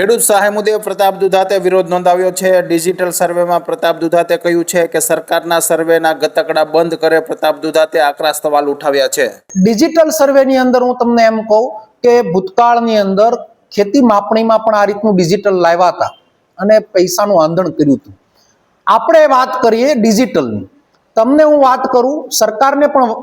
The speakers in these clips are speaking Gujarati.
ખેડૂત સહાય મુદ્દે પ્રતાપ દુધાતે વિરોધ નોંધાવ્યો છે. ડિજિટલ સર્વેમાં પ્રતાપ દુધાતે કહ્યું છે કે સરકારના સર્વેના ગતકડા બંધ કરે પ્રતાપ દુધાતે આકરા સવાલ ઉઠાવ્યા છે. ડિજિટલ સર્વેની અંદર હું તમને એમ કહું કે ભૂતકાળની અંદર ખેતી માપણીમાં પણ આ રીતનું ડિજિટલ લાવ્યા હતા અને પૈસાનું આંધણ કર્યું હતું. આપણે વાત કરીએ ડિજિટલની. તમને હું વાત કરું, સરકારને પણ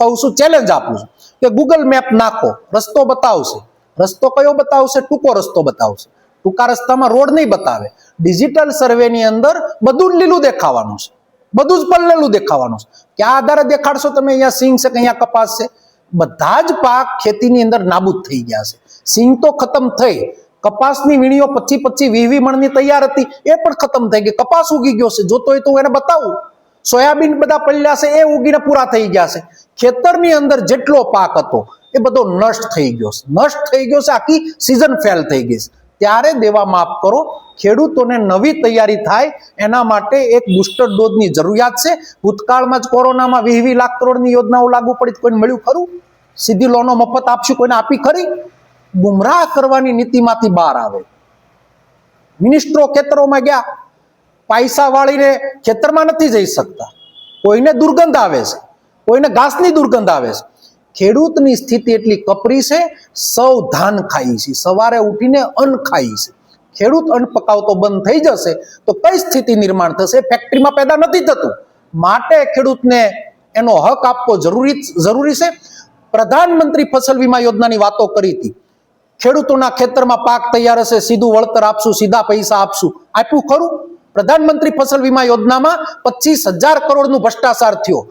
કહું છું ચેલેન્જ આપું છું કે ગૂગલ મેપ નાખો, રસ્તો બતાવશે. રસ્તો કયો બતાવશે? ટૂંકો રસ્તો બતાવશે. ટૂંકા રસ્તામાં રોડ નહીં બતાવે. ડિજિટલ સર્વેની અંદર બધું જ લીલું દેખાવાનું છે. બધું જ પલ્લેલું દેખાવાનું છે. ક્યાં આધારે દેખાડશો તમે? અહીંયા સિંગ છે કે અહીંયા કપાસ છે? બધા જ પાક ખેતીની અંદર નાબૂદ થઈ ગયા છે. સિંગ તો ખતમ થઈ. કપાસની વીણીઓ પચી પચી વીવી મણની તૈયાર હતી. એ પણ ખતમ થઈ ગઈ. કપાસ ઉગી ગયો છે. જોતો હોય તો હું એને બતાવું. સોયાબીન બધા પડ્યા છે. એ ઉગીને પૂરા થઈ ગયા છે. ખેતરની અંદર જેટલો પાક હતો, એ બધો નષ્ટ થઈ ગયો છે. નષ્ટ થઈ ગયો છે. આખી સિઝન ફેલ થઈ ગઈ છે. ત્યારે દેવા માફ કરો. ખેડૂતોને નવી તૈયારી થાય, એના માટે એક બુસ્ટર ડોઝની જરૂરિયાત છે. ભૂતકાળમાં જ કોરોનામાં વીસ વીસ લાખ કરોડની યોજનાઓ લાગુ પડી કોઈને મળ્યું ખરું? સીધી લોનો મફત આપશું, કોઈને આપી ખરી? ગુમરાહ કરવાની નીતિમાંથી બહાર આવે. મિનિસ્ટ્રો ખેતરોમાં ગયા. પૈસા વાળીને ખેતરમાં નથી જઈ શકતા. કોઈને દુર્ગંધ આવે છે. કોઈને ઘાસની દુર્ગંધ આવે છે. ખેડૂતની સ્થિતિ એટલી કપરી છે, સૌ ધાન ખાઈ છે. સવારે ઉઠીને અન્ન ખાઈ છે. ખેડૂત અન્ન પકાવતો બંધ થઈ જશે, તો કઈ સ્થિતિ નિર્માણ થશે? ફેક્ટરીમાં પેદા નથી થતું. માટે ખેડૂતને એનો હક આપવો જરૂરી જરૂરી છે. પ્રધાનમંત્રી ફસલ વીમા યોજનાની વાતો કરી હતી. ખેડૂતોના ખેતરમાં પાક તૈયાર હશે, સીધું વળતર આપશું, સીધા પૈસા આપશું. આપ્યું ખરું? પ્રધાનમંત્રી ફસલ વીમા યોજનામાં પચીસ હજાર કરોડનું ભ્રષ્ટાચાર થયો.